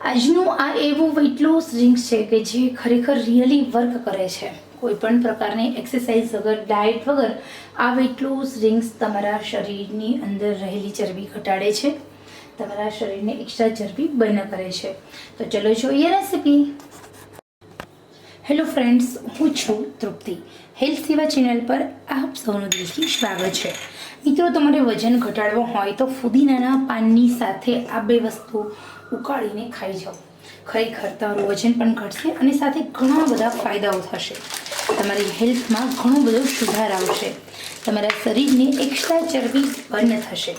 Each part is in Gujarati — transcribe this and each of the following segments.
આજનું આ એવું વેઇટ લોસ ડ્રિંક્સ છે કે જે ખરેખર રિયલી વર્ક કરે છે. કોઈ પણ પ્રકારની એક્સરસાઇઝ વગર ડાયટ વગર આ વેઇટ લોસ ડ્રિંક્સ તમારા શરીરની અંદર રહેલી ચરબી ઘટાડે છે. તમારા શરીરને એક્સ્ટ્રા ચરબી બર્ન કરે છે. તો ચલો જોઈએ રેસીપી હેલો ફ્રેન્ડ્સ હું છું તૃપ્તિ. હેલ્થ સેવા ચેનલ પર આપ સૌનું દિલથી સ્વાગત છે. મિત્રો, તમારે વજન ઘટાડવો હોય તો ફુદીનાના પાનની સાથે આ બે વસ્તુ ઉકાળીને ખાઈ જાઓ. ખરેખર તમારું વજન પણ ઘટશે અને સાથે ઘણા બધા ફાયદાઓ થશે. તમારી હેલ્થમાં ઘણો બધો સુધાર આવશે. તમારા શરીરને એક્સ્ટ્રા ચરબી બર્ન થશે.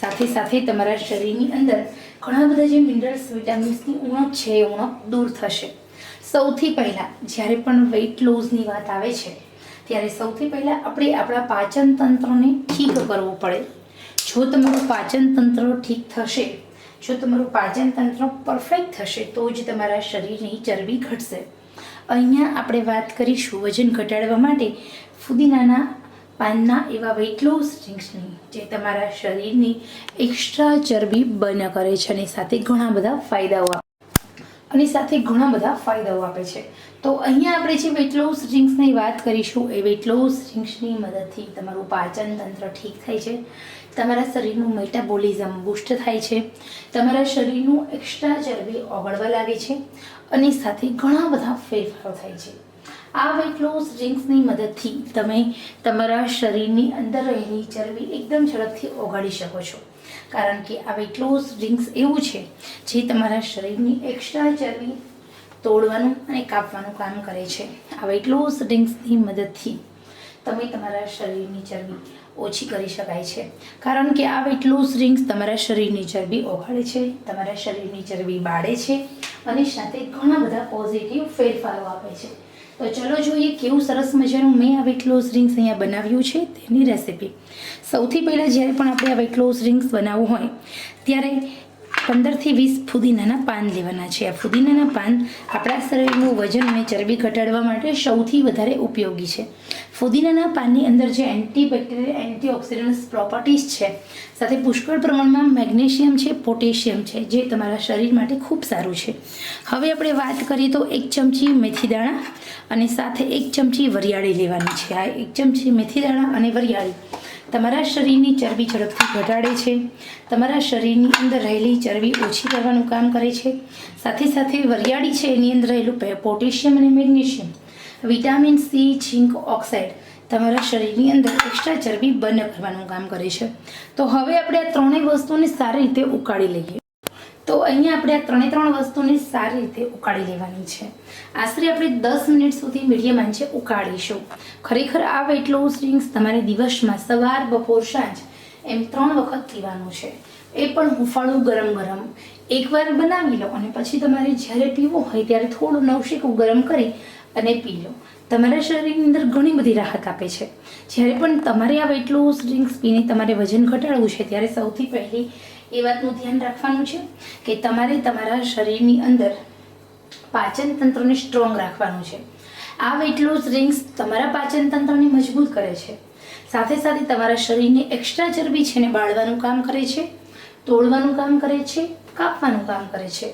સાથે સાથે તમારા શરીરની અંદર ઘણા બધા જે મિનરલ્સ વિટામિન્સની ઉણપ છે એ ઉણપ દૂર થશે. સૌથી પહેલાં જ્યારે પણ વેઇટ લોઝની વાત આવે છે, ત્યારે સૌથી પહેલાં આપણે આપણા પાચન તંત્રને ઠીક કરવું પડે. જો તમારું પાચન તંત્ર ઠીક થશે જો તમારું પાચન તંત્ર પરફેક્ટ થશે, તો જ તમારા શરીરની ચરબી ઘટશે. અહીંયા આપણે વાત કરીશું વજન ઘટાડવા માટે. ફુદીનાના પાનના એવા વેઇટ લોસ ડ્રિંક્સની જે તમારા શરીરની એક્સ્ટ્રા ચરબી બન કરે છે અને સાથે ઘણા બધા ફાયદાઓ અને સાથે ઘણા બધા ફાયદાઓ આપે છે. તો અહીંયા આપણે જે વેટ લોસ ડ્રિંક્સની વાત કરીશું, એ વેટ લોસ ડ્રિંક્સની મદદથી તમારું પાચન તંત્ર ઠીક થાય છે. તમારા શરીરનું મેટાબોલિઝમ બુસ્ટ થાય છે. તમારા શરીરનું એક્સ્ટ્રા ચરબી ઓગળવા લાગે છે અને સાથે ઘણા બધા ફેરફારો થાય છે. આ વેટ લોસ ડ્રિંક્સની મદદથી તમે તમારા શરીરની અંદર રહેલી ચરબી એકદમ ઝડપથી ઓગાળી શકો છો. કારણ કે આ ક્લોઝ ડ્રિંક્સ એવું છે, જે તમારા શરીરની એક્સ્ટ્રા ચરબી તોડવાનું અને કાપવાનું કામ કરે છે. આવી ક્લોઝ ડ્રિંક્સની મદદથી તમે તમારા શરીરની ચરબી ઓછી કરી શકાય છે. કારણ કે આ વેટ લોસ ડ્રિંક્સ તમારા શરીરની ચરબી ઓગાળે છે, તમારા શરીરની ચરબી બાળે છે અને સાથે ઘણા બધા પોઝિટિવ ફેરફારો આપે છે. તો ચલો જોઈએ કેવું સરસ મજાનું મેં આ વેટ લોસ રિંગ્સ અહીંયા બનાવ્યું છે તેની રેસિપી સૌથી પહેલાં જ્યારે પણ આપણે આ વેટ લોસ રિંગ્સ બનાવવું હોય, ત્યારે પંદરથી વીસ ફુદીનાના પાન લેવાના છે. આ ફુદીનાના પાન આપણા શરીરનું વજન અને ચરબી ઘટાડવા માટે સૌથી વધારે ઉપયોગી છે. ફુદીનાના પાનની અંદર જે એન્ટીબેક્ટેરિયલ એન્ટીઓક્સિડન્ટ્સ પ્રોપર્ટીઝ છે, સાથે પુષ્કળ પ્રમાણમાં મેગ્નેશિયમ છે, પોટેશિયમ છે, જે તમારા શરીર માટે ખૂબ સારું છે. હવે આપણે વાત કરીએ તો એક ચમચી મેથી દાણા અને સાથે એક ચમચી વરિયાળી લેવાની છે. આ એક ચમચી મેથી દાણા અને વરિયાળી તમારા શરીરની ચરબી ઝડપથી ઘટાડે છે. તમારા શરીરની અંદર રહેલી ચરબી ઓછી કરવાનું કામ કરે છે. સાથે સાથે વરિયાળી છે એની અંદર રહેલું પોટેશિયમ અને magnesium. Vitamin C, zinc oxide તમારા શરીરની અંદર એક્સ્ટ્રા ચરબી બર્ન કરવાનું કામ કરે છે. તો હવે આપણે આ ત્રણેય વસ્તુને સારી રીતે ઉકાળી લઈએ. તો અહીંયા આપણે આ ત્રણે ત્રણ વસ્તુને સારી રીતે ઉકાળી લેવાની છે. આશરે આપણે દસ મિનિટ સુધી મીડિયમ આંચે ઉકાળીશું. ખરેખર આ વેટ લોસ ડ્રિંક્સ તમારે દિવસમાં સવાર, બપોર, સાંજ એમ ત્રણ વખત પીવાનું છે. એ પણ હુંફાળું ગરમ ગરમ. એકવાર બનાવી લો અને પછી તમારે જ્યારે પીવું હોય ત્યારે થોડું નવશેકું ગરમ કરી અને પી લો તમારા શરીરની અંદર ઘણી બધી રાહત આપે છે. જ્યારે પણ તમારે આ વેટ લોસ ડ્રિંક્સ પીને તમારે વજન ઘટાડવું છે, ત્યારે સૌથી પહેલી એ વાતનું ધ્યાન રાખવાનું છે કે તમારે તમારા શરીરની અંદર પાચન તંત્રને સ્ટ્રોંગ રાખવાનું છે. આ વેટ લોસ ડ્રિંક્સ તમારા પાચન તંત્રને મજબૂત કરે છે. સાથે સાથે તમારા શરીરને એક્સ્ટ્રા ચરબી છે ને બાળવાનું કામ કરે છે. તોડવાનું કામ કરે છે, કાપવાનું કામ કરે છે.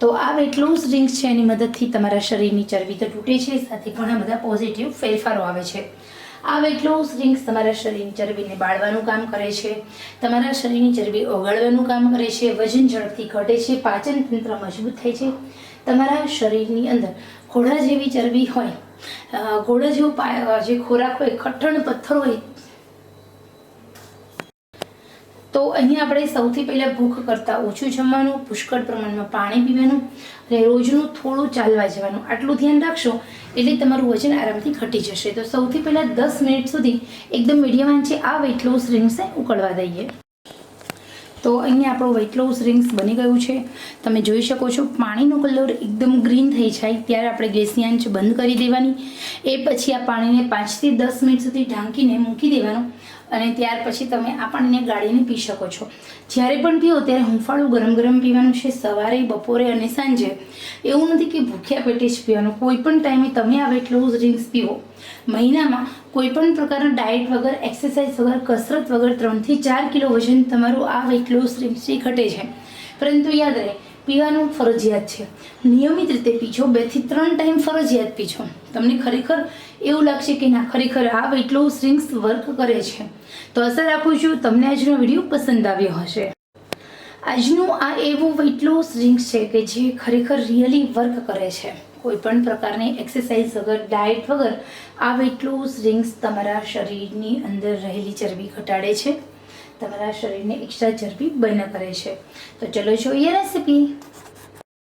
તો આ વેટ લોસ ડ્રિંક્સ છે, એની મદદથી તમારા શરીરની ચરબી તો તૂટે છે, સાથે ઘણા બધા પોઝિટિવ ફેરફારો આવે છે. આ વેટ લોસ ડ્રિંક્સ તમારા શરીરની ચરબીને બાળવાનું કામ કરે છે, તમારા શરીરની ચરબી ઓગાળવાનું કામ કરે છે, વજન ઝડપથી ઘટે છે, પાચન તંત્ર મજબૂત થાય છે. તમારા શરીરની અંદર ઘોડા જેવી ચરબી હોય ઘોડા જેવો જે ખોરાક હોય, કઠણ પથ્થર હોય તો અહીંયા આપણે સૌથી પહેલાં ભૂખ કરતાં ઓછું જમવાનું, પુષ્કળ પ્રમાણમાં પાણી પીવાનું અને રોજનું થોડું ચાલવા જવાનું. આટલું ધ્યાન રાખશો એટલે તમારું વજન આરામથી ઘટી જશે. તો સૌથી પહેલાં દસ મિનિટ સુધી એકદમ મીડિયમ આંચે આ વેઇટ લોસ રિંગ્સને ઉકળવા દઈએ. તો અહીંયા આપણો વેઇટ લોસ રિંગ્સ બની ગયું છે. તમે જોઈ શકો છો પાણીનો કલર એકદમ ગ્રીન થઈ જાય, ત્યારે આપણે ગેસની આંચ બંધ કરી દેવાની. એ પછી આ પાણીને પાંચથી દસ મિનિટ સુધી ઢાંકીને મૂકી દેવાનું. અને ત્યાર પછી તમે આપણને પાણીને ગાળીને પી શકો છો. જ્યારે પણ પીઓ ત્યારે હુંફાળું ગરમ ગરમ પીવાનું છે સવારે, બપોરે અને સાંજે. એવું નથી કે ભૂખ્યા પેટે જ પીવાનું. કોઈ પણ ટાઈમે તમે આ વેટ લોસ ડ્રિંક્સ પીવો. મહિનામાં કોઈ પણ પ્રકારના ડાયટ વગર એક્સરસાઇઝ વગર, કસરત વગર ત્રણથી ચાર કિલો વજન તમારું આ વેટ લોસ ડ્રિંક્સથી ઘટે છે. પરંતુ યાદ રહે પીવાનું ફરજિયાત છે. નિયમિત રીતે પીજો બેથી ત્રણ ટાઈમ ફરજિયાત પીજો. તમને ખરેખર એવું લાગશે કે ના, ખરેખર આ વેટ લોસ ડ્રિંક્સ વર્ક કરે છે. તો આશા રાખું છું, તમને આજનો વીડિયો પસંદ આવ્યો હશે. આજનું આ એવું વેટ લોસ ડ્રિંક્સ છે કે જે ખરેખર રિયલી વર્ક કરે છે. કોઈ પણ પ્રકારની એક્સરસાઇઝ વગર, ડાયટ વગર આ વેટ લોસ ડ્રિંક્સ તમારા શરીરની અંદર રહેલી ચરબી ઘટાડે છે. તમારા શરીરને એક્સ્ટ્રા ચરબી બર્ન કરે છે. તો ચલો જોઈએ રેસીપી